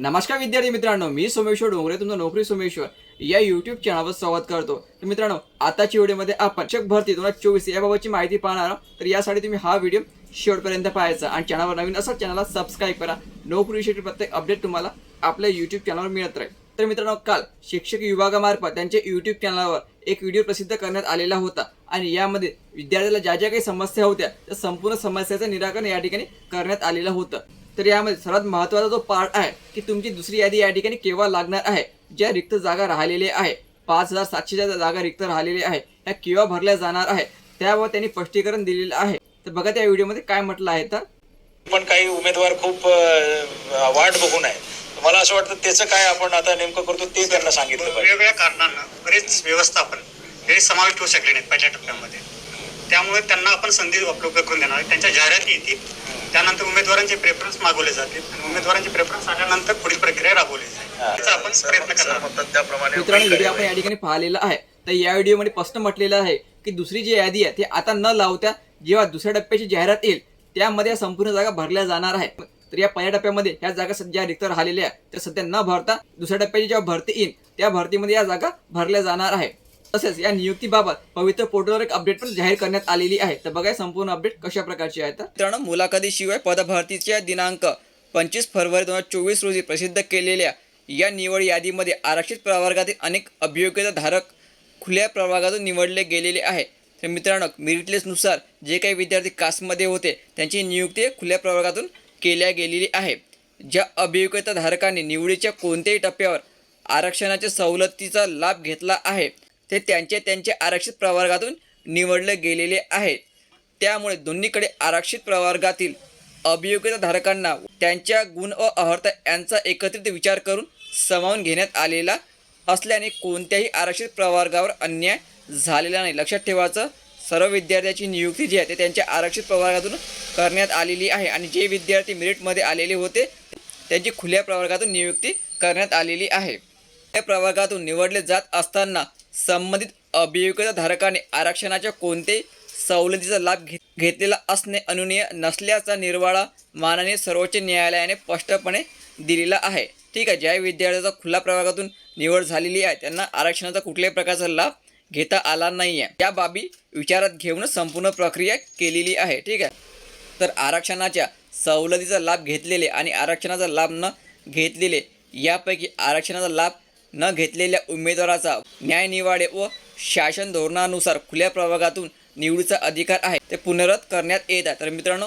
नमस्कार विद्यार्थी मित्रांनो मी सोमेश्वर डोंगरे तुमचं नोकरी सोमेश्वर. या युट्यूब चॅनलवर स्वागत करतो. तर मित्रांनो आताच्या व्हिडिओमध्ये आपण शिक्षक भरती दोन हजार चोवीस याबाबतची माहिती पाहणार तर यासाठी तुम्ही हा व्हिडिओ शेवटपर्यंत पाहायचा आणि चॅनलवर नवीन असा चॅनलला सबस्क्राईब करा. नोकरी विषयी प्रत्येक अपडेट तुम्हाला आपल्या युट्यूब चॅनलवर मिळत राहील. तर मित्रांनो काल शिक्षक विभागामार्फत त्यांच्या युट्यूब चॅनलवर एक व्हिडिओ प्रसिद्ध करण्यात आलेला होता आणि यामध्ये विद्यार्थ्याला ज्या ज्या काही समस्या होत्या त्या संपूर्ण समस्याचं निराकरण या ठिकाणी करण्यात आलेलं होतं. तर यामध्ये सर्वात महत्त्वाचा जो पार्ट आहे की तुमची दुसरी यादी या ठिकाणी केव्हा लागणार आहे? ज्या रिक्त जागा राहिलेल्या आहे पाच हजार सातशेच्या जागा रिक्त राहिलेल्या आहे त्या केव्हा भरल्या जाणार आहे? त्यावर त्यांनी स्पष्टीकरण दिलेलं आहे. तर बघा त्या व्हिडिओमध्ये काय म्हटलं आहे तर. पण काही उमेदवार खूप वाट बघून आहे मला असं वाटतं त्याचं काय आपण आता नेमकं करतो ते त्यांना सांगितलं वेगवेगळ्या कारणांना बरेच व्यवस्थापन हे समाविष्ट होऊ शकले नाहीत पहिल्या टप्प्यामध्ये. त्यामुळे त्यांना आपण संधी उपलब्ध करून देणार. त्यांच्या जाहिराती येतील. त्यानंतर उमेदवारांचे प्रेफरन्स मागवले जातील. आणि उमेदवारांचे प्रेफरन्स आल्यानंतर पुढील प्रक्रिया राबवली जाईल. त्याचा आपण प्रयत्न करणार आहोत. मित्रांनो व्हिडिओ आपण या ठिकाणी पाहिलेला आहे. तर या व्हिडिओमध्ये स्पष्ट म्हटलेलं आहे की दुसरी जी यादी आहे ती आता न लावता जेव्हा दुसऱ्या टप्प्याची जाहिरात येईल त्यामध्ये या संपूर्ण जागा भरल्या जाणार आहे. तर या पहिल्या टप्प्यामध्ये ह्या जागा सध्या रिक्त राहिलेल्या आहेत त्या सध्या न भरता दुसऱ्या टप्प्याची जेव्हा भरती येईल त्या भरतीमध्ये या जागा भरल्या जाणार आहे. तसेच या नियुक्तीबाबत पवित्र पोर्टलवर एक अपडेट पण जाहीर करण्यात आलेली आहे. तर बघा संपूर्ण अपडेट कशा प्रकारची आहे तर? मित्रांनो मुलाखतीशिवाय पदभरतीच्या दिनांक पंचवीस फरवरी दोन हजार चोवीस रोजी प्रसिद्ध केलेल्या या निवड यादीमध्ये आरक्षित प्रवर्गातील अनेक अभियोग्यता धारक खुल्या प्रवर्गातून निवडले गेलेले आहे. तर मित्रांनो मेरिट लिस्टनुसार जे काही विद्यार्थी कास्टमध्ये होते त्यांची नियुक्ती खुल्या प्रवर्गातून केल्या गेलेली आहे. ज्या अभियोग्यता धारकांनी निवडीच्या कोणत्याही टप्प्यावर आरक्षणाच्या सवलतीचा लाभ घेतला आहे ते त्यांच्या त्यांच्या आरक्षित प्रवर्गातून निवडले गेलेले आहेत. त्यामुळे दोन्हीकडे आरक्षित प्रवर्गातील अभियोग्यता धारकांना त्यांच्या गुण व अर्हता यांचा एकत्रित विचार करून सामावून घेण्यात आलेला असल्याने कोणत्याही आरक्षित प्रवर्गावर अन्याय झालेला नाही. लक्षात ठेवायचं सर्व विद्यार्थ्याची नियुक्ती जी आहे ते त्यांच्या आरक्षित प्रवर्गातून करण्यात आलेली आहे आणि जे विद्यार्थी मेरिटमध्ये आलेले होते त्यांची खुल्या प्रवर्गातून नियुक्ती करण्यात आलेली आहे. त्या प्रवर्गातून निवडले जात असताना संबंधित अभियोग्यता धारकाने आरक्षणाच्या कोणत्याही सवलतीचा लाभ घेत घेतलेला असणे अनुनीय नसल्याचा निर्वाळा माननीय सर्वोच्च न्यायालयाने स्पष्टपणे दिलेला आहे. ठीक आहे ज्या विद्यार्थ्याचा खुल्या प्रवर्गातून निवड झालेली आहे त्यांना आरक्षणाचा कुठल्याही प्रकारचा लाभ घेता आला नाही आहे या बाबी विचारात घेऊनच संपूर्ण प्रक्रिया केलेली आहे. ठीक आहे? तर आरक्षणाच्या सवलतीचा लाभ घेतलेले आणि आरक्षणाचा लाभ न घेतलेले यापैकी आरक्षणाचा लाभ न घेतलेल्या उमेदवाराचा न्यायनिवाडे व शासन धोरणानुसार खुल्या प्रवर्गातून निवडीचा अधिकार आहे ते पुनरत करण्यात येत आहे. तर मित्रांनो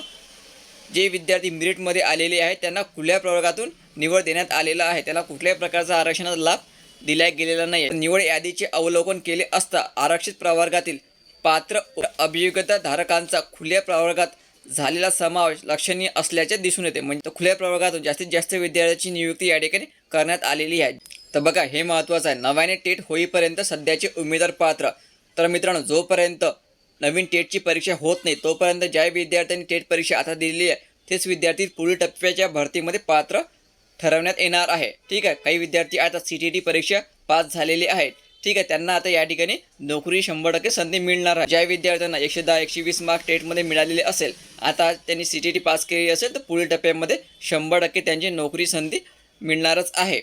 जे विद्यार्थी मेरिटमध्ये आलेले आहेत त्यांना खुल्या प्रवर्गातून निवड देण्यात आलेला आहे. त्याला कुठल्याही प्रकारचा आरक्षणाचा लाभ दिला गेलेला नाही निवड यादीचे अवलोकन केले असता आरक्षित प्रवर्गातील पात्र अभियोग्यता धारकांचा खुल्या प्रवर्गात झालेला समावेश लक्षणीय असल्याचे दिसून येते. म्हणजे खुल्या प्रवर्गातून जास्तीत जास्त विद्यार्थ्यांची नियुक्ती या ठिकाणी करण्यात आलेली आहे. तर बघा हे महत्त्वाचं आहे. नव्याने टेट होईपर्यंत सध्याचे उमेदवार पात्र. तर मित्रांनो जोपर्यंत नवीन टेटची परीक्षा होत नाही तोपर्यंत ज्या विद्यार्थ्यांनी टेट परीक्षा आता दिलेली आहे तेच विद्यार्थी पुढील टप्प्याच्या भरतीमध्ये पात्र ठरवण्यात येणार आहे. ठीक आहे? काही विद्यार्थी आता सी टी टी परीक्षा पास झालेली आहेत. ठीक आहे? त्यांना आता या ठिकाणी नोकरी शंभर टक्के संधी मिळणार आहे. ज्या विद्यार्थ्यांना एकशे दहा एकशे वीस मार्क टेटमध्ये मिळालेले असेल आता त्यांनी सी टी टी पास केली असेल तर पुढील टप्प्यामध्ये शंभर टक्के त्यांची नोकरी संधी मिळणारच आहे.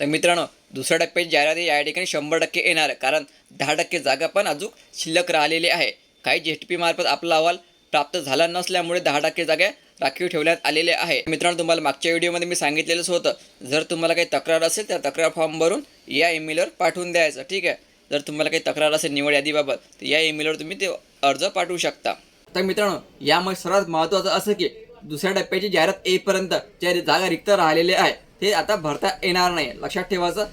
तर मित्रांनो दुसऱ्या टप्प्याची जाहिरात या ठिकाणी शंभर टक्के येणार आहे कारण दहा टक्के जागा पण अजून शिल्लक राहिलेली आहे. काही जी टी पी मार्फत आपला अहवाल प्राप्त झाला नसल्यामुळे दहा टक्के जागा राखीव ठेवण्यात आलेले आहे मित्रांनो तुम्हाला मागच्या व्हिडिओमध्ये मी सांगितलेलंच होतं जर तुम्हाला काही तक्रार असेल तर तक्रार फॉर्म भरून या ईमेलवर पाठवून द्यायचं ठीक आहे? जर तुम्हाला काही तक्रार असेल निवड यादीबाबत तर या ईमेलवर तुम्ही ते अर्ज पाठवू शकता. तर मित्रांनो यामध्ये सर्वात महत्त्वाचं असं की दुसऱ्या टप्प्याची जाहिरात येईपर्यंत ज्या जागा रिक्त राहिलेल्या आहे. ते आता भरता येणार नाही. लक्षात ठेवायचं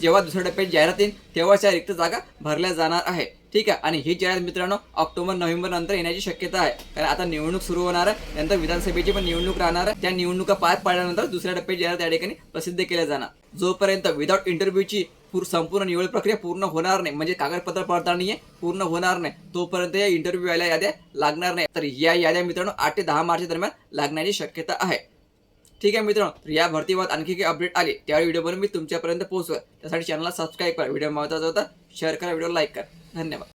जेव्हा दुसऱ्या टप्प्यात जाहिरात येईल तेव्हाच्या रिक्त जागा भरल्या जाणार आहे. ठीक आहे? आणि ही जाहिरात मित्रांनो ऑक्टोबर नोव्हेंबर नंतर येण्याची शक्यता आहे. कारण आता निवडणूक सुरू होणार आहे. नंतर विधानसभेची पण निवडणूक राहणार आहे. त्या निवडणुका पार पाडल्यानंतर दुसऱ्या टप्प्यात जाहिरात या ठिकाणी प्रसिद्ध केल्या जाणार. जोपर्यंत विदाऊट इंटरव्ह्यूची संपूर्ण निवड प्रक्रिया पूर्ण होणार नाही म्हणजे कागदपत्र पडताळणी आहे पूर्ण होणार नाही तोपर्यंत या इंटरव्ह्यू यायला याद्या लागणार नाही. तर या याद्या मित्रांनो आठ ते दहा मार्च दरम्यान लागण्याची शक्यता आहे. ठीक आहे मित्रांनो तर या भरतीबाबत आणखी काही अपडेट आले त्या व्हिडिओ मी तुमच्यापर्यंत पोहोचवा त्यासाठी चॅनलला सबस्क्राईब करा. व्हिडिओ महत्त्वाचा होता शेअर करा व्हिडिओ लाईक करा. धन्यवाद.